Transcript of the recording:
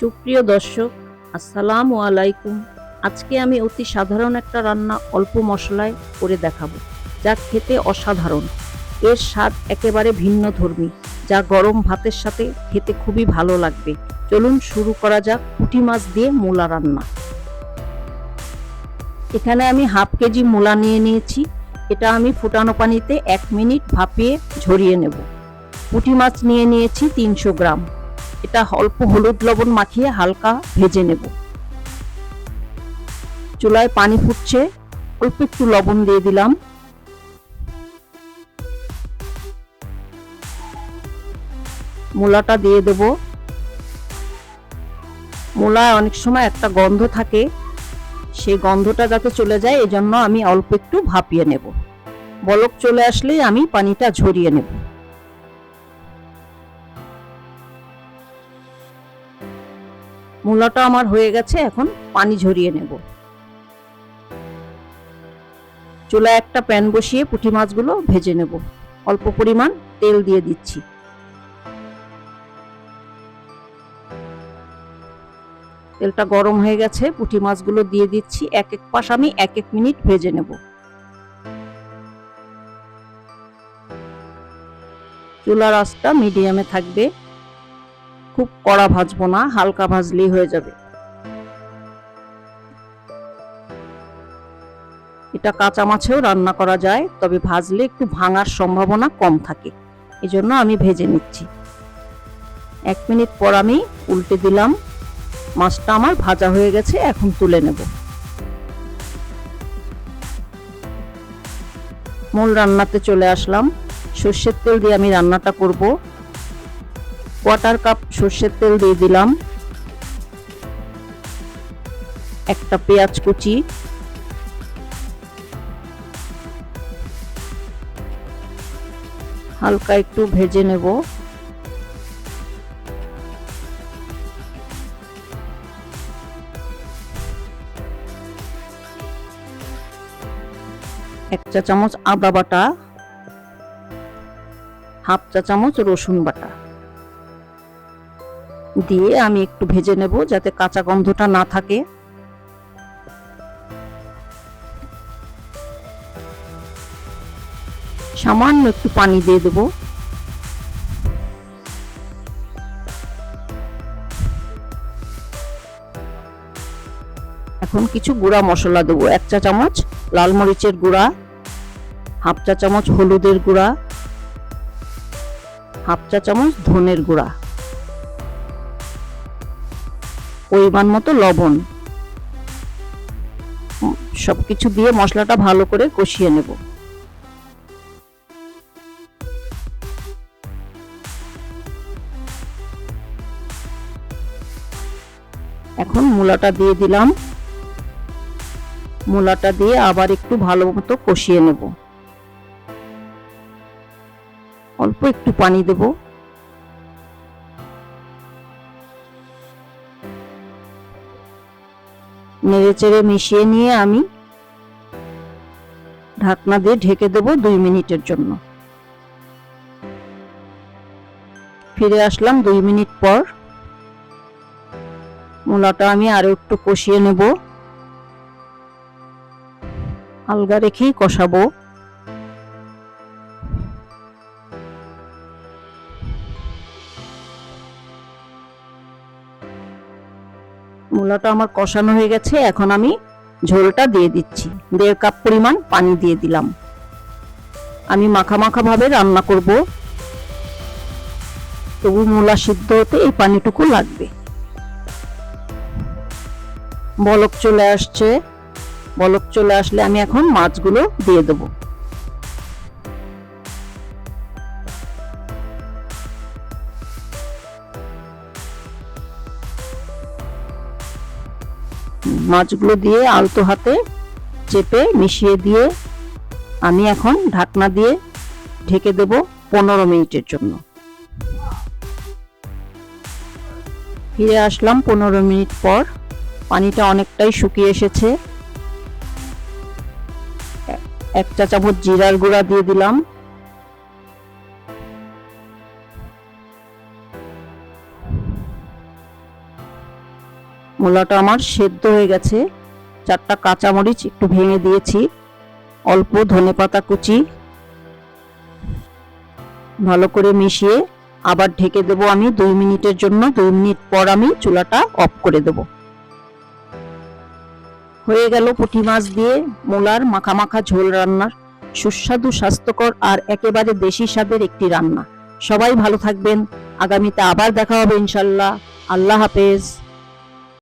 সুপ্রিয় দর্শক, আসসালামু আলাইকুম। আজকে আমি অতি সাধারণ একটা রান্না অল্প মশলায় করে দেখাবো, যা খেতে অসাধারণ। এর স্বাদ একেবারে ভিন্ন ধর্মী, যা গরম ভাতের সাথে খেতে খুবই ভালো লাগবে। চলুন শুরু করা যাক পুঁটি মাছ দিয়ে মূলা রান্না। এখানে আমি হাফ কেজি মূলা নিয়ে নিয়েছি। এটা আমি ফুটানো পানিতে এক মিনিট ভাপিয়ে ঝরিয়ে নেব। পুঁটি মাছ নিয়ে নিয়েছি তিনশো গ্রাম। এটা অল্প হলুদ লবণ মাখিয়ে হালকা ভেজে নেব। চুলায় পানি ফুটছে, অল্প একটু লবণ দিয়ে দিলাম। মূলাটা দিয়ে দেব। মূলায় অনেক সময় একটা গন্ধ থাকে, সেই গন্ধটা যাতে চলে যায়, এজন্য আমি অল্প একটু ভাপিয়ে নেব। বলক চলে আসলেই আমি পানিটা ঝরিয়ে নেব। মূলাটা আমার হয়ে গেছে, এখন পানি ঝরিয়ে নেব। চুলায় একটা প্যান বসিয়ে পুঁটি মাছগুলো ভেজে নেব। অল্প পরিমাণ তেল দিয়ে দিচ্ছি। তেলটা গরম হয়ে গেছে, পুঁটি মাছগুলো দিয়ে দিচ্ছি। এক এক পাশ আমি এক এক মিনিট ভেজে নেব। চুলার আঁচটা মিডিয়ামে থাকবে। খুব কড়া ভাজবো না, হালকা ভাজলেই হয়ে যাবে। এটা কাঁচা মাছেও রান্না করা যায়, তবে ভাজলে একটু ভাঙার সম্ভাবনা কম থাকে। এজন্য আমি ভেজে নিচ্ছি। এক মিনিট পর আমি উল্টে দিলাম। মাছটা আমার ভাজা হয়ে গেছে, এখন তুলে নেব। মূল রান্নাতে চলে আসলাম। সর্ষের তেল দিয়ে আমি রান্নাটা করব। কোয়ার্টার কাপ সর্ষের তেল দিয়ে দিলাম। একটা পেঁয়াজ কুচি। হালকা একটু ভেজে নেব। এক চা চামচ আদা বাটা, হাফ চা চামচ রসুন বাটা। দিয়ে আমি একটু ভেজে নেব যাতে কাঁচা গন্ধটা না থাকে। সামান্য একটু পানি দিয়ে দেব। এখন কিছু গুঁড়া মশলা দেবো, এক চা চামচ লাল মরিচের গুঁড়া, হাফ চা চামচ হলুদের গুঁড়া, হাফ চা চামচ ধনের গুঁড়া। পরিমাণ মতো লবণ। সবকিছু দিয়ে মশলাটা ভালো করে কষিয়ে নেব। এখন মূলাটা দিয়ে দিলাম। মূলাটা দিয়ে আবার একটু ভালো মতো কষিয়ে নেব। অল্প একটু পানি দেবো। নেড়ে চেড়ে মিশিয়ে নিয়ে আমি ঢাকনা দিয়ে ঢেকে দেব দুই মিনিটের জন্য। ফিরে আসলাম দুই মিনিট পর। মূলাটা আমি আরও একটু কষিয়ে নেব। আলগা রেখেই কষাবো। মূলাটা আমার কষানো হয়ে গেছে, এখন আমি ঝোলটা দিয়ে দিচ্ছি। দেড় কাপ পরিমাণ পানি দিয়ে দিলাম। আমি মাখা মাখা ভাবে রান্না করব। তবু মূলা সিদ্ধ হতে এই পানিটুকু লাগবে। বলক চলে আসছে। বলক চলে আসলে আমি এখন মাছগুলো দিয়ে দেবো। মাছগুলো দিয়ে আলতো হাতে চেপে মিশিয়ে দিয়ে আমি এখন ঢাকনা দিয়ে ঢেকে দেব পনেরো মিনিটের জন্য। ফিরে আসলাম পনেরো মিনিট পর। পানিটা অনেকটাই শুকিয়ে এসেছে। এক চা চামচ জিরার গুঁড়া দিয়ে দিলাম। মূলাটা আমার সেদ্ধ হয়ে গেছে। চারটা কাঁচামরিচ একটু ভেঙে দিয়েছি। অল্প ধনেপাতা কুচি। ভালো করে মিশিয়ে আবার ঢেকে দেবো আমি দুই মিনিটের জন্য। দুই মিনিট পর আমি চুলাটা অফ করে দেব। হয়ে গেল পুঁটি মাছ দিয়ে মূলার মাখা মাখা ঝোল রান্নার সুস্বাদু, স্বাস্থ্যকর আর একেবারে দেশি স্বাদের একটি রান্না। সবাই ভালো থাকবেন। আগামীতে আবার দেখা হবে ইনশাল্লাহ। আল্লাহ হাফেজ।